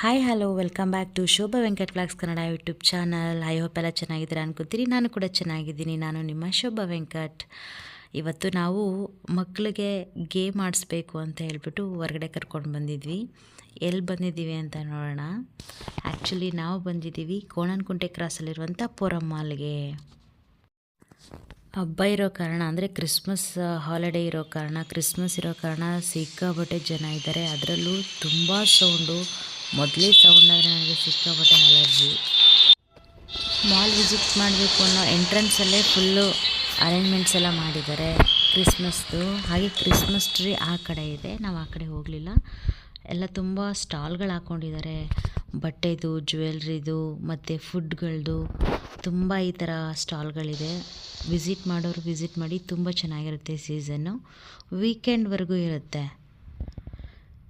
Hi hello welcome back to Shobha Venkat blogs Kannada YouTube channel I hope ಎಲ್ಲ ಚೆನ್ನಾಗಿದ್ದೀರಾ ಅನ್ಕೋತೀರಿ. ನಾನು ಕೂಡ ಚೆನ್ನಾಗಿದ್ದೀನಿ. ನಾನು ನಿಮ್ಮ ಶೋಭಾ ವೆಂಕಟ್ ಇವತ್ತು ನಾವು ಮಕ್ಕಳಿಗೆ ಗೇಮ್ ಆಡಿಸ್ಬೇಕು ಅಂತ ಹೇಳ್ಬಿಟ್ಟು ಹೊರಗಡೆ ಕರ್ಕೊಂಡು ಬಂದಿದ್ವಿ. ಎಲ್ಲಿ ಬಂದಿದ್ದೀವಿ ಅಂತ ನೋಡೋಣ. ಆ್ಯಕ್ಚುಲಿ ನಾವು ಬಂದಿದ್ದೀವಿ ಕೋಣನಕುಂಟೆ ಕ್ರಾಸಲ್ಲಿರುವಂಥ ಪೊರಮ್ಮಾಲ್ಗೆ ಮಾಲ್ಗೆ ಹಬ್ಬ ಇರೋ ಕಾರಣ ಅಂದರೆ ಕ್ರಿಸ್ಮಸ್ ಹಾಲಿಡೇ ಇರೋ ಕಾರಣ ಕ್ರಿಸ್ಮಸ್ ಇರೋ ಕಾರಣ ಸಿಕ್ಕಾಬಟ್ಟೆ ಜನ ಇದ್ದಾರೆ. ಅದರಲ್ಲೂ ತುಂಬ ಸೌಂಡು ಮೊದಲೇ ಸೌಂಡ್ ಅಂದರೆ ನನಗೆ ಸಿಕ್ಕಾಬಟ್ಟೆ ಅಲರ್ಜಿ ಮಾಲ್ ವಿಸಿಟ್ ಮಾಡಬೇಕು ಅನ್ನೋ ಎಂಟ್ರೆನ್ಸಲ್ಲೇ ಫುಲ್ಲು ಅರೇಂಜ್ಮೆಂಟ್ಸ್ ಎಲ್ಲ ಮಾಡಿದ್ದಾರೆ. ಕ್ರಿಸ್ಮಸ್ದು ಹಾಗೆ ಕ್ರಿಸ್ಮಸ್ ಟ್ರೀ ಆ ಕಡೆ ಇದೆ. ನಾವು ಆ ಕಡೆ ಹೋಗಲಿಲ್ಲ. ಎಲ್ಲ ತುಂಬ ಸ್ಟಾಲ್ಗಳು ಹಾಕ್ಕೊಂಡಿದ್ದಾರೆ ಬಟ್ಟೆದು ಜ್ಯುವೆಲ್ರಿದು ಮತ್ತು ಫುಡ್ಗಳದು ತುಂಬ ಈ ಥರ ಸ್ಟಾಲ್ಗಳಿದೆ ವಿಸಿಟ್ ಮಾಡೋರು ವಿಸಿಟ್ ಮಾಡಿ ತುಂಬ ಚೆನ್ನಾಗಿರುತ್ತೆ ಸೀಸನ್ನು ವೀಕೆಂಡ್ವರೆಗೂ ಇರುತ್ತೆ.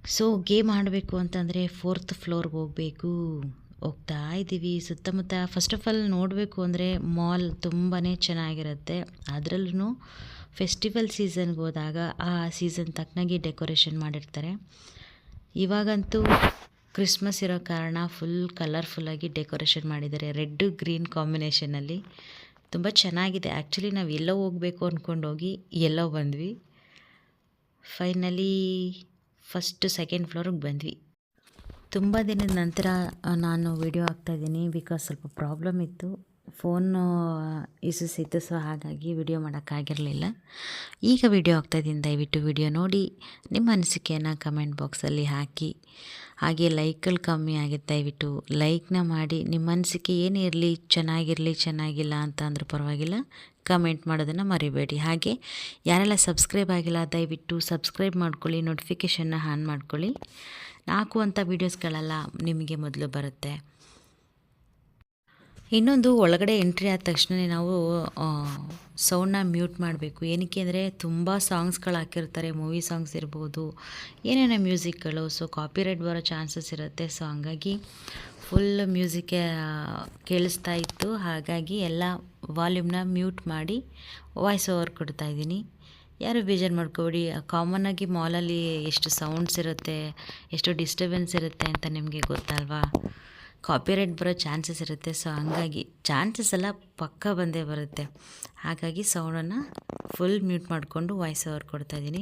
ಸೊ ಗೇಮ್ ಆಡಬೇಕು ಅಂತಂದರೆ ಫೋರ್ತ್ ಫ್ಲೋರ್ಗೆ ಹೋಗಬೇಕು. ಹೋಗ್ತಾ ಇದ್ದೀವಿ. ಸುತ್ತಮುತ್ತ ಫಸ್ಟ್ ಆಫ್ ಆಲ್ ನೋಡಬೇಕು ಅಂದರೆ ಮಾಲ್ ತುಂಬಾ ಚೆನ್ನಾಗಿರುತ್ತೆ. ಅದರಲ್ಲೂ ಫೆಸ್ಟಿವಲ್ ಸೀಸನ್ಗೆ ಹೋದಾಗ ಆ ಸೀಸನ್ ತಕ್ಕನಾಗಿ ಡೆಕೋರೇಷನ್ ಮಾಡಿರ್ತಾರೆ. ಇವಾಗಂತೂ ಕ್ರಿಸ್ಮಸ್ ಇರೋ ಕಾರಣ ಫುಲ್ ಕಲರ್ಫುಲ್ಲಾಗಿ ಡೆಕೋರೇಷನ್ ಮಾಡಿದ್ದಾರೆ. ರೆಡ್ ಗ್ರೀನ್ ಕಾಂಬಿನೇಷನಲ್ಲಿ ತುಂಬ ಚೆನ್ನಾಗಿದೆ. ಆ್ಯಕ್ಚುಲಿ ನಾವು ಎಲ್ಲೋ ಹೋಗಬೇಕು ಅಂದ್ಕೊಂಡೋಗಿ ಎಲ್ಲೋ ಬಂದ್ವಿ. ಫೈನಲಿ ಫಸ್ಟ್ ಸೆಕೆಂಡ್ ಫ್ಲೋರಿಗೆ ಬಂದ್ವಿ. ತುಂಬ ದಿನದ ನಂತರ ನಾನು ವಿಡಿಯೋ ಹಾಕ್ತಾಯಿದ್ದೀನಿ ಬಿಕಾಸ್ ಸ್ವಲ್ಪ ಪ್ರಾಬ್ಲಮ್ ಇತ್ತು. ಫೋನು ಇಸಸ್ ಇತ್ತು ಸೊ ಹಾಗಾಗಿ ವಿಡಿಯೋ ಮಾಡೋಕ್ಕಾಗಿರಲಿಲ್ಲ. ಈಗ ವಿಡಿಯೋ ಆಗ್ತಾಯಿದ್ದೀನಿ ದಯವಿಟ್ಟು ವಿಡಿಯೋ ನೋಡಿ. ನಿಮ್ಮ ಅನಿಸಿಕೆಯನ್ನು ಕಮೆಂಟ್ ಬಾಕ್ಸಲ್ಲಿ ಹಾಕಿ. ಹಾಗೆ ಲೈಕ್ಗಳು ಕಮ್ಮಿ ಆಗಿದೆ ದಯವಿಟ್ಟು ಲೈಕ್ನ ಮಾಡಿ. ನಿಮ್ಮ ಅನಿಸಿಕೆ ಏನೇ ಇರಲಿ ಚೆನ್ನಾಗಿರಲಿ, ಚೆನ್ನಾಗಿಲ್ಲ ಅಂತ ಅಂದರೂ ಪರವಾಗಿಲ್ಲ. ಕಮೆಂಟ್ ಮಾಡೋದನ್ನು ಮರಿಬೇಡಿ. ಹಾಗೆ ಯಾರೆಲ್ಲ ಸಬ್ಸ್ಕ್ರೈಬ್ ಆಗಿಲ್ಲ, ದಯವಿಟ್ಟು ಸಬ್ಸ್ಕ್ರೈಬ್ ಮಾಡ್ಕೊಳ್ಳಿ, ನೋಟಿಫಿಕೇಷನ್ನ ಆನ್ ಮಾಡ್ಕೊಳ್ಳಿ. ಅಂತ ವೀಡಿಯೋಸ್ಗಳೆಲ್ಲ ನಿಮಗೆ ಮೊದಲು ಬರುತ್ತೆ. ಇನ್ನೊಂದು ಒಳಗಡೆ ಎಂಟ್ರಿ ಆದ ತಕ್ಷಣ ನಾವು ಸೌಂಡನ್ನ ಮ್ಯೂಟ್ ಮಾಡಬೇಕು. ಏನಕ್ಕೆ ಅಂದರೆ ತುಂಬ ಸಾಂಗ್ಸ್ಗಳು ಹಾಕಿರ್ತಾರೆ ಮೂವಿ ಸಾಂಗ್ಸ್ ಇರ್ಬೋದು, ಏನೇನೋ ಮ್ಯೂಸಿಕ್ಗಳು ಸೊ ಕಾಪಿರೈಟ್ ಬರೋ ಚಾನ್ಸಸ್ ಇರುತ್ತೆ. ಸೊ ಹಂಗಾಗಿ ಫುಲ್ ಮ್ಯೂಸಿಕ್ ಕೇಳಿಸ್ತಾ ಇತ್ತು. ಹಾಗಾಗಿ ಎಲ್ಲ ವಾಲ್ಯೂಮ್ನ ಮ್ಯೂಟ್ ಮಾಡಿ ವಾಯ್ಸ್ ಓವರ್ ಕೊಡ್ತಾ ಇದ್ದೀನಿ. ಯಾರು ಬೇಜಾರು ಮಾಡ್ಕೊಬೇಡಿ. ಕಾಮನ್ನಾಗಿ ಮಾಲಲ್ಲಿ ಎಷ್ಟು ಸೌಂಡ್ಸ್ ಇರುತ್ತೆ, ಎಷ್ಟು ಡಿಸ್ಟರ್ಬೆನ್ಸ್ ಇರುತ್ತೆ ಅಂತ ನಿಮಗೆ ಗೊತ್ತಲ್ವಾ? ಕಾಪಿರೈಟ್ ಬರೋ ಚಾನ್ಸಸ್ ಇರುತ್ತೆ. ಸೊ ಹಂಗಾಗಿ ಚಾನ್ಸಸ್ ಎಲ್ಲ ಪಕ್ಕ ಬಂದೇ ಬರುತ್ತೆ. ಹಾಗಾಗಿ ಸೌಂಡನ್ನು ಫುಲ್ ಮ್ಯೂಟ್ ಮಾಡಿಕೊಂಡು ವಾಯ್ಸ್ ಓವರ್ ಕೊಡ್ತಾಯಿದ್ದೀನಿ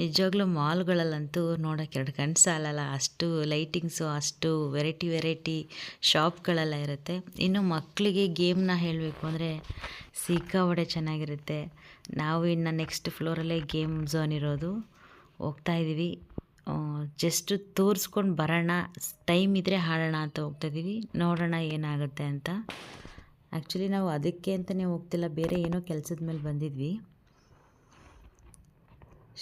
ನಿಜವಾಗ್ಲೂ ಮಾಲ್ಗಳಲ್ಲಂತೂ ನೋಡೋಕ್ಕೆ ಎರಡು ಕಣ್ಣು ಸಾಲಲ್ಲ ಅಷ್ಟು ಲೈಟಿಂಗ್ಸು ಅಷ್ಟು ವೆರೈಟಿ ವೆರೈಟಿ ಶಾಪ್ಗಳೆಲ್ಲ ಇರುತ್ತೆ. ಇನ್ನು ಮಕ್ಕಳಿಗೆ ಗೇಮ್ನ ಹೇಳಬೇಕು ಅಂದರೆ ಸಿಕ್ಕಾಬಡೆ ಚೆನ್ನಾಗಿರುತ್ತೆ. ನಾವು ಇನ್ನು ನೆಕ್ಸ್ಟ್ ಫ್ಲೋರಲ್ಲೇ ಗೇಮ್ ಝೋನ್ ಇರೋದು. ಹೋಗ್ತಾ ಇದ್ದೀವಿ ಜಸ್ಟ್ ತೋರಿಸ್ಕೊಂಡು ಬರೋಣ ಟೈಮ್ ಇದ್ದರೆ ಹಾಡೋಣ ಅಂತ ಹೋಗ್ತಾಯಿದ್ದೀವಿ ನೋಡೋಣ ಏನಾಗುತ್ತೆ ಅಂತ. ಆ್ಯಕ್ಚುಲಿ ನಾವು ಅದಕ್ಕೆ ಅಂತಲೇ ಹೋಗ್ತಿಲ್ಲ, ಬೇರೆ ಏನೋ ಕೆಲಸದ ಮೇಲೆ ಬಂದಿದ್ವಿ.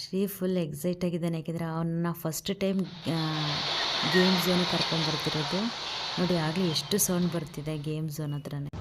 ಶ್ರೀ ಫುಲ್ ಎಕ್ಸೈಟ್ ಆಗಿದ್ದಾನೆ, ಯಾಕೆಂದರೆ ಅವನ್ನ ಫಸ್ಟ್ ಟೈಮ್ ಗೇಮ್ ಝೋನ್ ಕರ್ಕೊಂಡು ಬರ್ತಿರೋದು. ನೋಡಿ, ಆಗಲಿ ಎಷ್ಟು ಸೌಂಡ್ ಬರ್ತಿದೆ ಗೇಮ್ ಝೋನ್ ಹತ್ರನೇ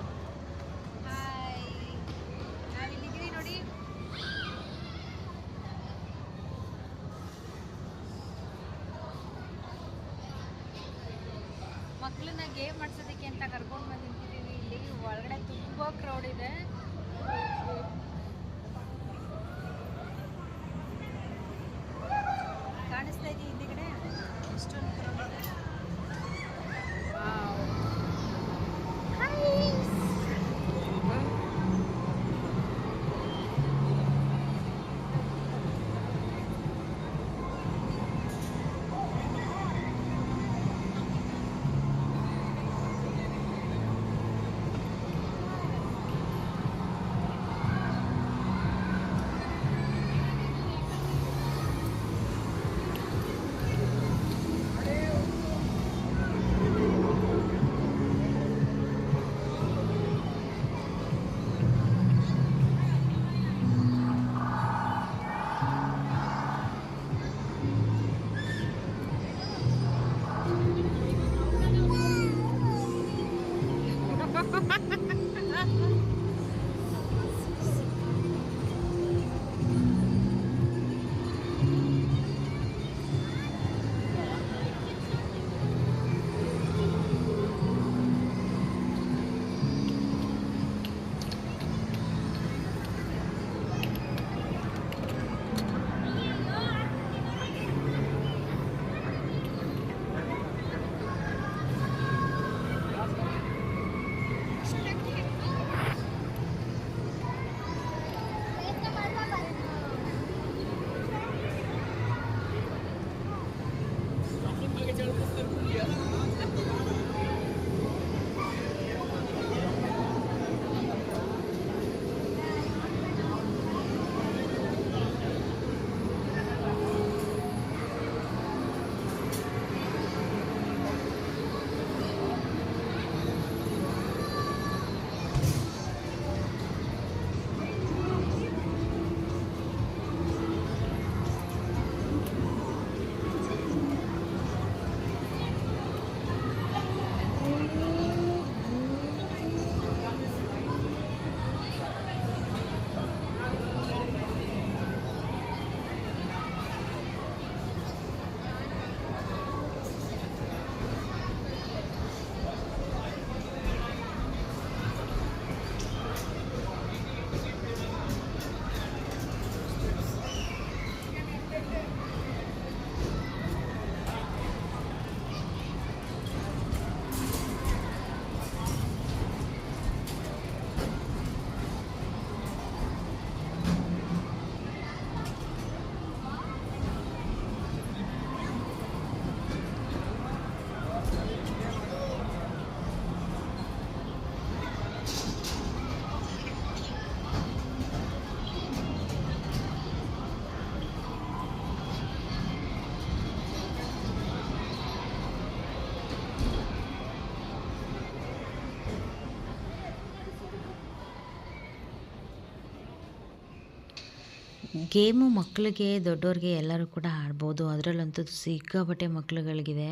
ಗೇಮು ಮಕ್ಕಳಿಗೆ ದೊಡ್ಡವ್ರಿಗೆ ಎಲ್ಲರೂ ಕೂಡ ಆಡ್ಬೋದು. ಅದರಲ್ಲಂತೂ ಸಿಕ್ಕಾಪಟ್ಟೆ ಮಕ್ಳುಗಳಿಗಿದೆ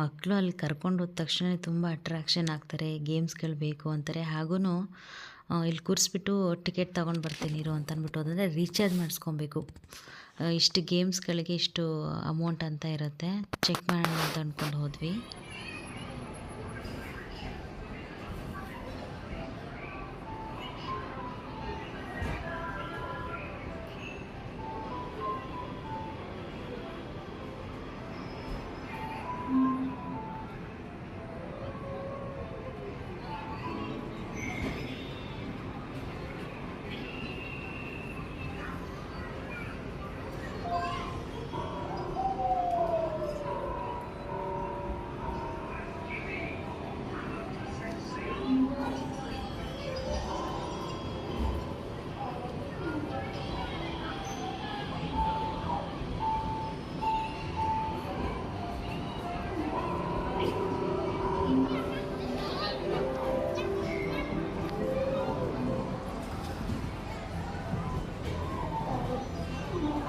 ಮಕ್ಕಳು ಅಲ್ಲಿ ಕರ್ಕೊಂಡು ಹೋದ ತಕ್ಷಣ ತುಂಬ ಅಟ್ರಾಕ್ಷನ್ ಆಗ್ತಾರೆ. ಗೇಮ್ಸ್ಗಳು ಬೇಕು ಅಂತಾರೆ. ಹಾಗೂ ಇಲ್ಲಿ ಕೂರಿಸ್ಬಿಟ್ಟು ಟಿಕೆಟ್ ತೊಗೊಂಡು ಬರ್ತೀನಿ ಇರು ಅಂತ ಅಂದ್ಬಿಟ್ಟು ಅದಂದರೆ ರೀಚಾರ್ಜ್ ಮಾಡಿಸ್ಕೊಬೇಕು ಇಷ್ಟು ಗೇಮ್ಸ್ಗಳಿಗೆ ಇಷ್ಟು ಅಮೌಂಟ್ ಅಂತ ಇರುತ್ತೆ. ಚೆಕ್ ಮಾಡೋಣ ಅಂತ ಅಂದ್ಕೊಂಡು ಹೋದ್ವಿ.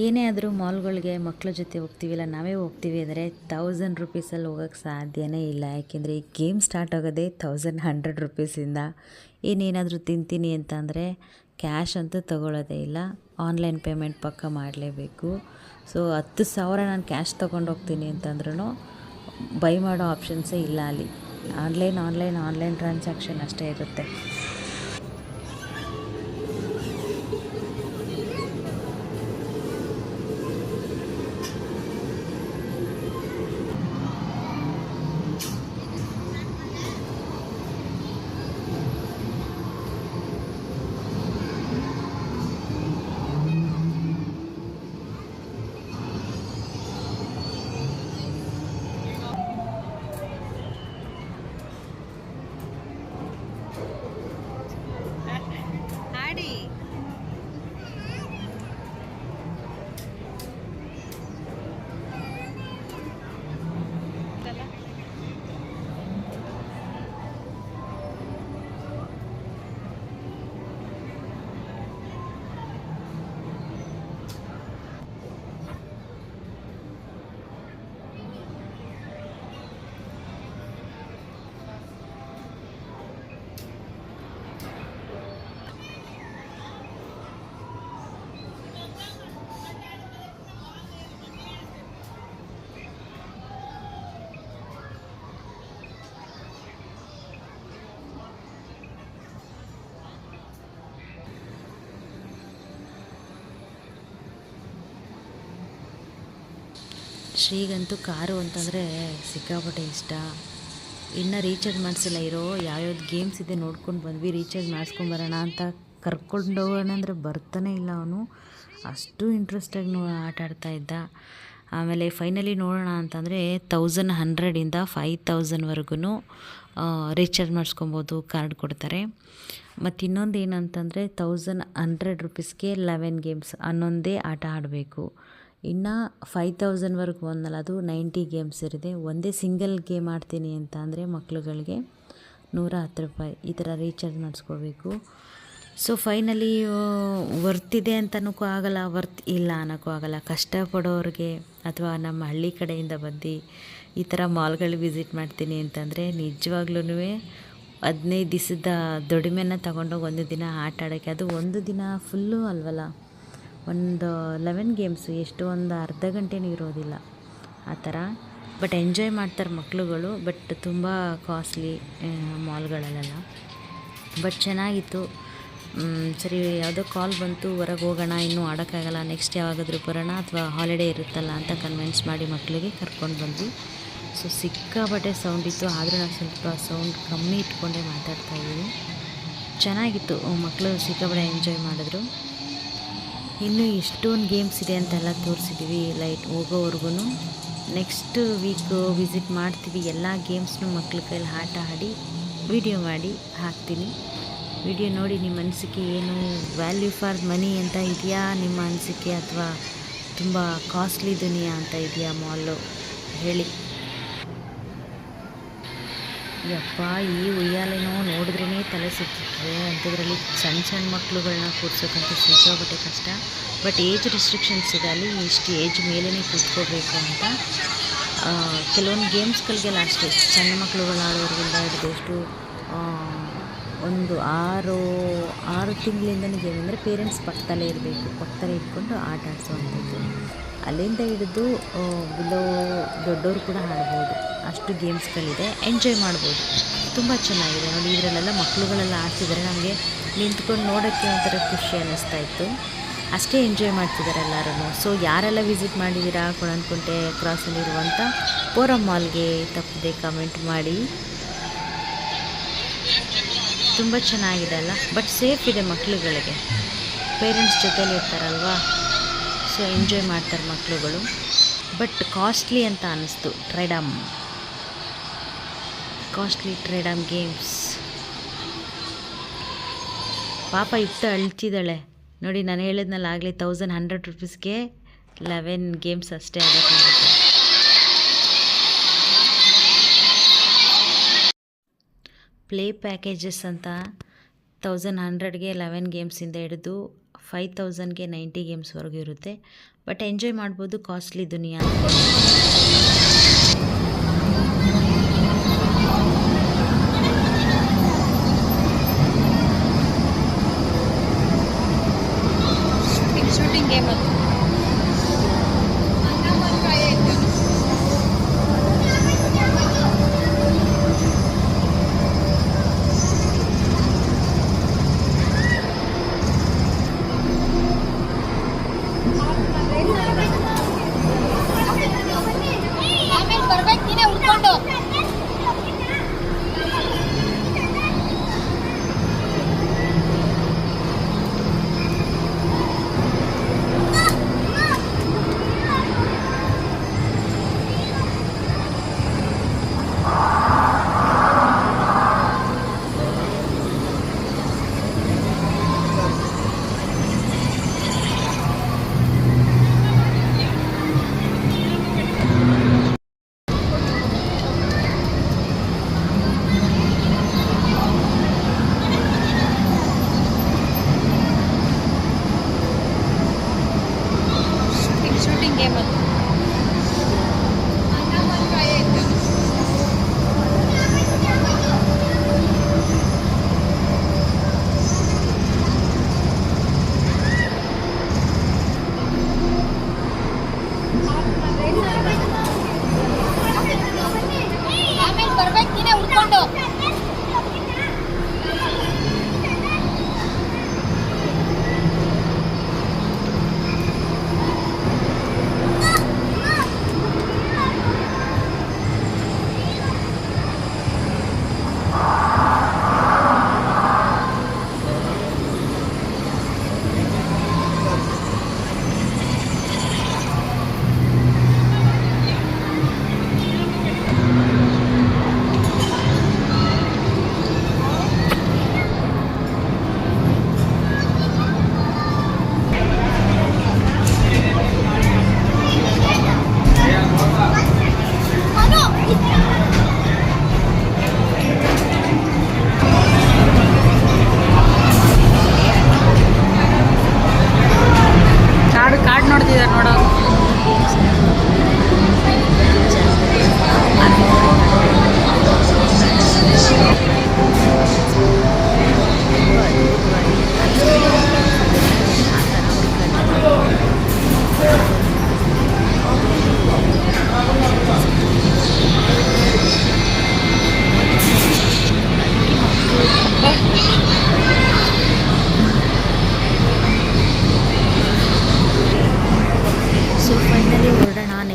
ಏನೇ ಆದರೂ ಮಾಲ್ಗಳಿಗೆ ಮಕ್ಕಳ ಜೊತೆ ಹೋಗ್ತೀವಿಲ್ಲ, ನಾವೇ ಹೋಗ್ತೀವಿ ಅಂದರೆ ತೌಸಂಡ್ ರುಪೀಸಲ್ಲಿ ಹೋಗೋಕ್ಕೆ ಸಾಧ್ಯನೇ ಇಲ್ಲ. ಯಾಕೆಂದರೆ ಈ ಗೇಮ್ ಸ್ಟಾರ್ಟ್ ಆಗೋದೇ ತೌಸಂಡ್ ಹಂಡ್ರೆಡ್ ರುಪೀಸಿಂದ ಇನ್ನೇನಾದರೂ ತಿಂತೀನಿ ಅಂತ ಅಂದರೆ ಕ್ಯಾಶ್ ಅಂತೂ ತೊಗೊಳ್ಳೋದೇ ಇಲ್ಲ. ಆನ್ಲೈನ್ ಪೇಮೆಂಟ್ ಪಕ್ಕ ಮಾಡಲೇಬೇಕು. ಸೊ ಹತ್ತು ಸಾವಿರ ನಾನು ಕ್ಯಾಶ್ ತೊಗೊಂಡು ಹೋಗ್ತೀನಿ ಅಂತಂದ್ರೂ ಬೈ ಮಾಡೋ ಆಪ್ಷನ್ಸೇ ಇಲ್ಲ ಅಲ್ಲಿ. ಆನ್ಲೈನ್ ಆನ್ಲೈನ್ ಆನ್ಲೈನ್ ಟ್ರಾನ್ಸಾಕ್ಷನ್ ಅಷ್ಟೇ ಇರುತ್ತೆ. ಶ್ರೀಗಂತೂ ಕಾರು ಅಂತಂದರೆ ಸಿಕ್ಕಾಪಟ್ಟೆ ಇಷ್ಟ. ಇನ್ನು ರೀಚಾರ್ಜ್ ಮಾಡಿಸಿಲ್ಲ ಇರೋ ಯಾವ್ಯಾವ್ದು ಗೇಮ್ಸ್ ಇದೆ ನೋಡ್ಕೊಂಡು ಬಂದ್ವಿ ರೀಚಾರ್ಜ್ ಮಾಡಿಸ್ಕೊಂಬರೋಣ ಅಂತ ಕರ್ಕೊಂಡು ಅಂದರೆ ಬರ್ತಾನೆ ಇಲ್ಲ ಅವನು. ಅಷ್ಟು ಇಂಟ್ರೆಸ್ಟಾಗಿ ನೋ ಆಟ ಆಡ್ತಾ ಇದ್ದ. ಆಮೇಲೆ ಫೈನಲಿ ನೋಡೋಣ ಅಂತಂದರೆ ತೌಸಂಡ್ ಹಂಡ್ರೆಡಿಂದ ಫೈವ್ ತೌಸಂಡ್ವರೆಗೂ ರೀಚಾರ್ಜ್ ಮಾಡಿಸ್ಕೊಬೋದು ಕಾರ್ಡ್ ಕೊಡ್ತಾರೆ. ಮತ್ತು ಇನ್ನೊಂದು ಏನಂತಂದರೆ ತೌಸಂಡ್ ಹಂಡ್ರೆಡ್ ರುಪೀಸ್ಗೆ ಲೆವೆನ್ ಗೇಮ್ಸ್ ಹನ್ನೊಂದೇ ಆಟ ಆಡಬೇಕು. ಇನ್ನು ಫೈವ್ ತೌಸಂಡ್ವರೆಗೂ ಒಂದಲ್ಲ, ಅದು ನೈಂಟಿ ಗೇಮ್ಸ್ ಇರಿದೆ ಒಂದೇ ಸಿಂಗಲ್ ಗೇಮ್ ಆಡ್ತೀನಿ ಅಂತ ಅಂದರೆ ಮಕ್ಳುಗಳಿಗೆ ನೂರ ಹತ್ತು ರೂಪಾಯಿ ಈ ಥರ ರೀಚಾರ್ಜ್ ಮಾಡಿಸ್ಕೋಬೇಕು. ಸೊ ಫೈನಲಿ ವರ್ತಿದೆ ಅಂತನಕ್ಕೂ ಆಗಲ್ಲ, ವರ್ತ್ ಇಲ್ಲ ಅನ್ನೋಕ್ಕೂ ಆಗಲ್ಲ. ಕಷ್ಟಪಡೋರಿಗೆ ಅಥವಾ ನಮ್ಮ ಹಳ್ಳಿ ಕಡೆಯಿಂದ ಬಂದು ಈ ಥರ ಮಾಲ್ಗಳು ವಿಸಿಟ್ ಮಾಡ್ತೀನಿ ಅಂತಂದರೆ ನಿಜವಾಗ್ಲೂ ಹದಿನೈದು ದಿವಸದ ದುಡಿಮೆನ ತಗೊಂಡೋಗಿ ಒಂದು ದಿನ ಆಟ ಆಡೋಕ್ಕೆ ಅದು ಒಂದು ದಿನ ಫುಲ್ಲು ಅಲ್ವಲ್ಲ? ಒಂದು ಲೆವೆನ್ ಗೇಮ್ಸು ಎಷ್ಟು ಒಂದು ಅರ್ಧ ಗಂಟೆನೂ ಇರೋದಿಲ್ಲ. ಆ ಥರ. ಬಟ್ ಎಂಜಾಯ್ ಮಾಡ್ತಾರೆ ಮಕ್ಳುಗಳು ಬಟ್ ತುಂಬ ಕಾಸ್ಟ್ಲಿ ಮಾಲ್ಗಳಲ್ಲೆಲ್ಲ ಬಟ್ ಚೆನ್ನಾಗಿತ್ತು. ಸರಿ, ಯಾವುದೋ ಕಾಲ್ ಬಂತು, ಹೊರಗೆ ಹೋಗೋಣ, ಇನ್ನೂ ಆಡೋಕ್ಕಾಗಲ್ಲ ನೆಕ್ಸ್ಟ್ ಯಾವಾಗಾದರೂ ಬರೋಣ, ಅಥವಾ ಹಾಲಿಡೇ ಇರುತ್ತಲ್ಲ ಅಂತ ಕನ್ವಿನ್ಸ್ ಮಾಡಿ ಮಕ್ಕಳಿಗೆ ಕರ್ಕೊಂಡು ಬಂದ್ವಿ. ಸೊ ಸಿಕ್ಕಾಪಟ್ಟೆ ಸೌಂಡ್ ಇತ್ತು, ಆದರೂ ನಾನು ಸ್ವಲ್ಪ ಸೌಂಡ್ ಕಮ್ಮಿ ಇಟ್ಕೊಂಡೇ ಮಾತಾಡ್ತಾ ಇದ್ದೀನಿ ಚೆನ್ನಾಗಿತ್ತು ಮಕ್ಕಳು ಸಿಕ್ಕಾಪಟ್ಟೆ ಎಂಜಾಯ್ ಮಾಡಿದ್ರು. ಇನ್ನೂ ಎಷ್ಟೊಂದು ಗೇಮ್ಸ್ ಇದೆ ಅಂತೆಲ್ಲ ತೋರಿಸಿದ್ದೀವಿ ಲೈಟ್ ಹೋಗೋವರೆಗೂ ನೆಕ್ಸ್ಟ್ ವೀಕ್ ವಿಸಿಟ್ ಮಾಡ್ತೀವಿ, ಎಲ್ಲ ಗೇಮ್ಸ್ನು ಮಕ್ಳ ಕೈಲಿ ಆಟ ಆಡಿ ವಿಡಿಯೋ ಮಾಡಿ ಹಾಕ್ತೀನಿ. ವಿಡಿಯೋ ನೋಡಿ ನಿಮ್ಮ ಅನಿಸಿಕೆ ಏನು ವ್ಯಾಲ್ಯೂ ಫಾರ್ ಮನಿ ಅಂತ ಇದೆಯಾ, ನಿಮ್ಮ ಅನಿಸಿಕೆ ಅಥವಾ ತುಂಬ ಕಾಸ್ಟ್ಲಿ ದುನಿಯಾ ಅಂತ ಇದೆಯಾ ಮಾಲು ಹೇಳಿ. ಯಪ್ಪ, ಈ ಉಯ್ಯಾಲೆನೋ ನೋಡಿದ್ರೇ ತಲೆ ಸುತ್ತುತ್ತೆ. ಅಂಥದ್ರಲ್ಲಿ ಸಣ್ಣ ಸಣ್ಣ ಮಕ್ಕಳುಗಳನ್ನ ಕೂರ್ಸೋಕ್ಕಂತೂ ಸಿಕ್ಕಾಪಟ್ಟೆ ಕಷ್ಟ. ಬಟ್ ಏಜ್ ರಿಸ್ಟ್ರಿಕ್ಷನ್ಸ್ ಇದೆ. ಅಲ್ಲಿ ಇಷ್ಟು ಏಜ್ ಮೇಲೇ ಕೂತ್ಕೋಬೇಕು ಅಂತ. ಕೆಲವೊಂದು ಗೇಮ್ಸ್ಗಳಿಗೆಲ್ಲ ಅಷ್ಟೇ ಸಣ್ಣ ಮಕ್ಳುಗಳು ಆಡೋರಿಗಿಂದ ಹಿಡಿದಷ್ಟು ಒಂದು ಆರು ಆರು ತಿಂಗಳಿಂದನೇ ಗೇಮ್. ಅಂದರೆ ಪೇರೆಂಟ್ಸ್ ಪಕ್ಕದಲ್ಲೇ ಇರಬೇಕು. ಪಕ್ಕದಲ್ಲೇ ಇಟ್ಕೊಂಡು ಆಟ ಆಡಿಸೋವಂಥದ್ದು ಅಲ್ಲಿಂದ ಹಿಡಿದು ಬಿಲೋ ದೊಡ್ಡವರು ಕೂಡ ಆಡ್ಬೋದು ಅಷ್ಟು ಗೇಮ್ಸ್ಗಳಿದೆ ಎಂಜಾಯ್ ಮಾಡ್ಬೋದು. ತುಂಬ ಚೆನ್ನಾಗಿದೆ. ನೋಡಿ, ಇದರಲ್ಲೆಲ್ಲ ಮಕ್ಕಳುಗಳೆಲ್ಲ ಆಡ್ತಿದ್ದಾರೆ. ನಮಗೆ ನಿಂತ್ಕೊಂಡು ನೋಡೋಕ್ಕೆ ಒಂಥರ ಖುಷಿ ಅನ್ನಿಸ್ತಾ ಇತ್ತು. ಅಷ್ಟೇ ಎಂಜಾಯ್ ಮಾಡ್ತಿದ್ದಾರೆ ಎಲ್ಲರೂ ಸೊ ಯಾರೆಲ್ಲ ವಿಸಿಟ್ ಮಾಡಿದ್ದೀರಾ ಕೊಣನ್ಕುಂಟೆ ಕ್ರಾಸಲ್ಲಿರುವಂಥ ಪೋರಮ್ ಮಾಲ್ಗೆ ತಪ್ಪದೆ ಕಮೆಂಟ್ ಮಾಡಿ. ತುಂಬ ಚೆನ್ನಾಗಿದೆ ಅಲ್ಲ. ಬಟ್ ಸೇಫ್ ಇದೆ ಮಕ್ಕಳುಗಳಿಗೆ ಪೇರೆಂಟ್ಸ್ ಜೊತೇಲಿ ಇರ್ತಾರಲ್ವಾ? ಸೊ ಎಂಜಾಯ್ ಮಾಡ್ತಾರೆ ಮಕ್ಕಳುಗಳು ಬಟ್ ಕಾಸ್ಟ್ಲಿ ಅಂತ ಅನ್ನಿಸ್ತು ಟ್ರೆಡಮ್. Costly ಟ್ರೆಡಮ್ games. ಪಾಪ ಇಷ್ಟು ಅಳ್ತಿದ್ದಾಳೆ. ನೋಡಿ ನಾನು ಹೇಳಿದ್ನಲ್ಲ ಆಗಲಿ ತೌಸಂಡ್ ಹಂಡ್ರೆಡ್ ರುಪೀಸ್ಗೆ ಲೆವೆನ್ ಗೇಮ್ಸ್ ಅಷ್ಟೇ ಆಗುತ್ತೆ. ಪ್ಲೇ ಪ್ಯಾಕೇಜಸ್ ಅಂತ ತೌಸಂಡ್ ಹಂಡ್ರೆಡ್ಗೆ ಲೆವೆನ್ ಗೇಮ್ಸಿಂದ ಹಿಡಿದು ಫೈವ್ ತೌಸಂಡ್ಗೆ ನೈಂಟಿ ಗೇಮ್ಸ್ವರೆಗೂ ಇರುತ್ತೆ. ಬಟ್ ಎಂಜಾಯ್ ಮಾಡ್ಬೋದು ಕಾಸ್ಟ್ಲಿ ದುನಿಯಾ. ಶೂಟಿಂಗ್ ಗೇಮ್ 건너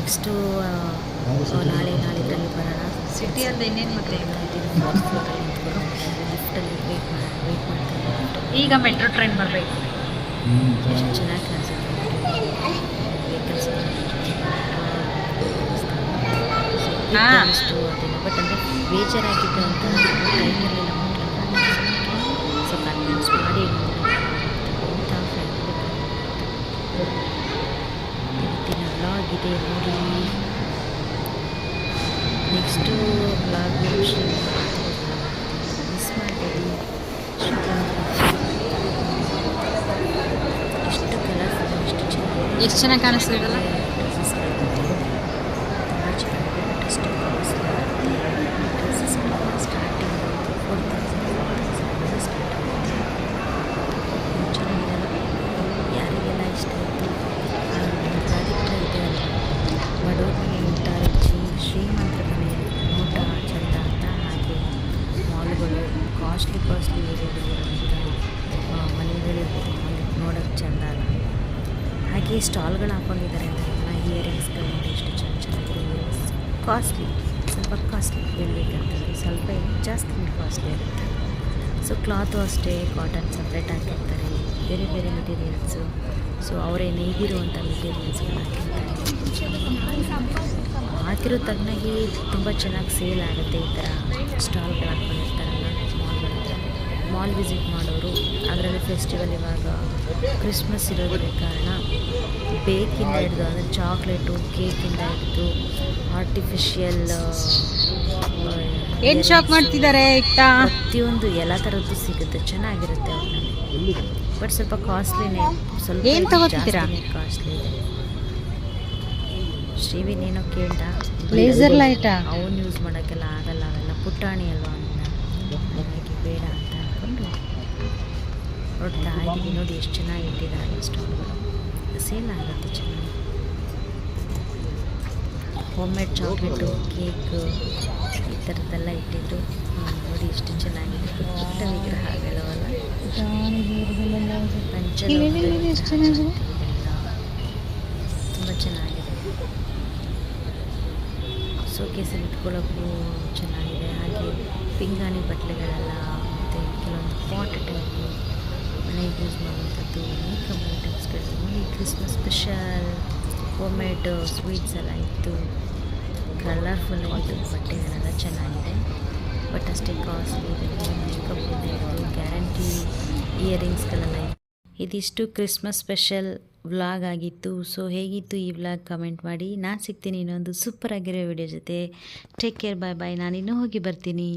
ನೆಕ್ಸ್ಟು ನಾಳೆ ನಾಳೆ ನಾಳಿದ್ರಲ್ಲಿ ಬರೋಣ. ಸಿಟಿ ಅಂದರೆ ಇನ್ನೇನು ಮತ್ತೆ ಫೋರ್ತ್ ಫ್ಲೋರಲ್ಲಿ ಲಿಫ್ಟಲ್ಲಿ ವೆಯ್ಟ್ ಮಾಡಿ ವೆಯ್ಟ್ ಈಗ ಮೆಟ್ರೋ ಟ್ರೈನ್ ಬರಬೇಕು. ಎಷ್ಟು ಚೆನ್ನಾಗಿ ಕಾಣಿಸುತ್ತೆ ವೆಹಿಕಲ್ಸ್ ಅಷ್ಟು ಬಟ್ ಅಂದರೆ ಬೇಜಾರಾಗಿದ್ದು ಅಂತ ಟೈಮಲ್ಲಿ ನಮ್ಮ ಸ್ವಲ್ಪ ಕನ್ವಿನ್ಸ್ ಮಾಡಿ ಇದೆ ನೋಡಿ. ನೆಕ್ಸ್ಟು ಬ್ಲಾಗ್ ಮಿಸ್ ಮಾಡಬೇಡಿ. ಎಷ್ಟು ಕಲರ್ಫುಲ್ ಎಷ್ಟು ಚೆನ್ನಾಗಿ ಎಷ್ಟು ಚೆನ್ನಾಗಿ ಕಾಣಿಸ್ತಿರಲ್ಲ ಹಾಗೆ ಸ್ಟಾಲ್ಗಳು ಹಾಕೊಂಡಿದ್ದಾರೆ ಅಂತ ಇಯರಿಂಗ್ಸ್ಗಳು ಎಷ್ಟು ಚೆನ್ನಾಗಿ ಚೆನ್ನಾಗಿದೆ. ಇಯರಿಂಗ್ಸ್ ಕಾಸ್ಟ್ಲಿ ಸ್ವಲ್ಪ ಕಾಸ್ಟ್ಲಿ ಹೇಳ್ಬೇಕಂತಂದರೆ ಸ್ವಲ್ಪ ಜಾಸ್ತಿ ಕಾಸ್ಟ್ಲಿ ಇರುತ್ತೆ. ಸೊ ಕ್ಲಾತು ಅಷ್ಟೇ ಕಾಟನ್ ಸಪ್ರೇಟ್ ಹಾಕಿರ್ತಾರೆ. ಬೇರೆ ಬೇರೆ ಮೆಟೀರಿಯಲ್ಸು ಸೊ ಅವರೇ ನೇಗಿರುವಂಥ ಮೆಟೀರಿಯಲ್ಸ್ಗಳು ಹಾಕಿರ್ತಾರೆ. ಹಾಕಿರೋ ತಗ್ನಾಗಿ ತುಂಬ ಚೆನ್ನಾಗಿ ಸೇಲ್ ಆಗುತ್ತೆ ಈ ಥರ ಸ್ಟಾಲ್ಗಳು ಹತ್ರ ಮಾಲ್ ವಿಸಿಟ್ ಮಾಡೋರು ಅದರಲ್ಲಿ ಫೆಸ್ಟಿವಲ್ ಇವಾಗ ಕ್ರಿಸ್ಮಸ್ ಇರೋದ್ರ ಕಾರಣ. ಬೇಕಿಂದ ಹಿಡಿದು ಅಂದರೆ ಚಾಕ್ಲೇಟು ಕೇಕಿಂದ ಹಿಡಿದು ಆರ್ಟಿಫಿಷಿಯಲ್ ಏನು ಶಾಪ್ ಮಾಡ್ತಿದ್ದಾರೆ ಇಟ್ಟ ಪ್ರತಿಯೊಂದು ಎಲ್ಲ ಥರದ್ದು ಸಿಗುತ್ತೆ. ಚೆನ್ನಾಗಿರುತ್ತೆ ಅವ್ರಲ್ಲಿ. ಬಟ್ ಸ್ವಲ್ಪ ಕಾಸ್ಟ್ಲಿನೇ ಸ್ವಲ್ಪ ಏನು ತಗೋತಿದ್ದೀರಾ? ಕಾಸ್ಟ್ಲಿ ಇದೆ. ಶ್ರೀವಿನ್ ಏನೋ ಕೇಳ್ದ? ಲೇಸರ್ ಲೈಟಾ ಅವನು ಯೂಸ್ ಮಾಡೋಕ್ಕೆಲ್ಲ ಆಗಲ್ಲ ಅವೆಲ್ಲ ಪುಟಾಣಿ ಅಲ್ವಾ? ನೋಡ್ತಾ ಇದ್ದೀವಿ ನೋಡಿ ಎಷ್ಟು ಚೆನ್ನಾಗಿ ಇಟ್ಟಿದ್ದಾರೆ ಸ್ಟಾಲ್ಗಳು ಸೇಲ್ ಆಗುತ್ತೆ ಚೆನ್ನಾಗಿ. ಹೋಮ್ಮೇಡ್ ಚಾಕ್ಲೇಟು ಕೇಕು ಈ ಥರದ್ದೆಲ್ಲ ಇಟ್ಟಿದ್ರು. ನೋಡಿ ಎಷ್ಟು ಚೆನ್ನಾಗಿದೆ. ಪುಟ್ಟ ಎಷ್ಟು ಚೆನ್ನಾಗಿದೆ. ತುಂಬ ಚೆನ್ನಾಗಿದೆ. ಸೋಕೇಸಲ್ಲಿ ಇಟ್ಕೊಳ್ಳೋಕ್ಕೂ ಚೆನ್ನಾಗಿದೆ. ಹಾಗೆ ಪಿಂಗಾಣಿ ಬಟ್ಟಲೆಗಳೆಲ್ಲ ಮತ್ತು ಕೆಲವೊಂದು ಪಾಟ್ ಟೈಪು ಮನೆಗೆ ಯೂಸ್ ಮಾಡುವಂಥದ್ದು ಮೇಕಪ್ ಐಟಮ್ಸ್ಗಳು ಈ ಕ್ರಿಸ್ಮಸ್ ಸ್ಪೆಷಲ್ ಒಮೆಟೊ ಸ್ವೀಟ್ಸ್ ಎಲ್ಲ ಇತ್ತು. ಕಲರ್ಫುಲ್ ಆಗಿತ್ತು ಬಟ್ಟೆಗಳೆಲ್ಲ ಚೆನ್ನಾಗಿದೆ. ಬಟ್ ಅಷ್ಟೇ ಕಾಸ್ಟ್ಲಿ ಮೇಕಪ್ಪಿಂದ ಹಿಡಿದು ಗ್ಯಾರಂಟಿ ಇಯರಿಂಗ್ಸ್ಗಳೆಲ್ಲ ಇದಿಷ್ಟು ಕ್ರಿಸ್ಮಸ್ ಸ್ಪೆಷಲ್ ವ್ಲಾಗ್ ಆಗಿತ್ತು. ಸೊ ಹೇಗಿತ್ತು ಈ ವ್ಲಾಗ್ ಕಮೆಂಟ್ ಮಾಡಿ. ನಾನು ಸಿಗ್ತೀನಿ ಇನ್ನೊಂದು ಸೂಪರ್ ಆಗಿರೋ ವಿಡಿಯೋ ಜೊತೆ. ಟೇಕ್ ಕೇರ್ ಬಾಯ್ ಬಾಯ್ ನಾನು ಇನ್ನೂ ಹೋಗಿ ಬರ್ತೀನಿ.